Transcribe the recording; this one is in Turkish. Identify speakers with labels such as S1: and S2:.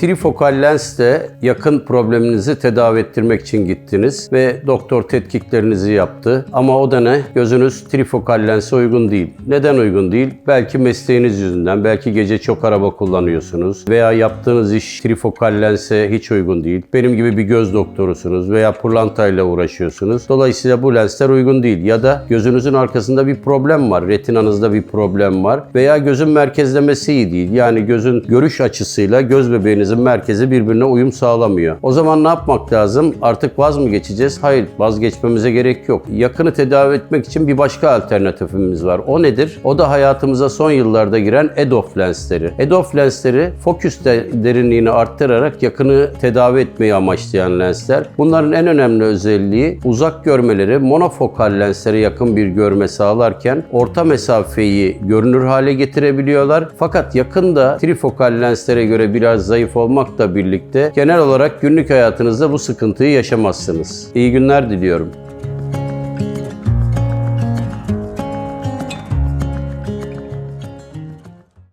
S1: Trifokal lensle yakın probleminizi tedavi ettirmek için gittiniz ve doktor tetkiklerinizi yaptı. Ama o da ne? Gözünüz trifokal lense uygun değil. Neden uygun değil? Belki mesleğiniz yüzünden, belki gece çok araba kullanıyorsunuz veya yaptığınız iş trifokal lense hiç uygun değil. Benim gibi bir göz doktorusunuz veya pırlantayla uğraşıyorsunuz. Dolayısıyla bu lensler uygun değil. Ya da gözünüzün arkasında bir problem var, retinanızda bir problem var veya gözün merkezlemesi iyi değil. Yani gözün görüş açısıyla göz bebeğinizin merkezi birbirine uyum sağlamıyor. O zaman ne yapmak lazım? Artık vaz mı geçeceğiz? Hayır, vazgeçmemize gerek yok. Yakını tedavi etmek için bir başka alternatifimiz var. O nedir? O da hayatımıza son yıllarda giren EDOF lensleri. EDOF lensleri foküs de- derinliğini arttırarak yakını tedavi etmeyi amaçlayan lensler. Bunların en önemli özelliği uzak görmeleri monofokal lenslere yakın bir görme sağlarken orta mesafeyi görünür hale getirebiliyorlar. Fakat yakında trifokal lenslere göre biraz zayıf olmakla birlikte genel olarak günlük hayatınızda bu sıkıntıyı yaşamazsınız. İyi günler diliyorum.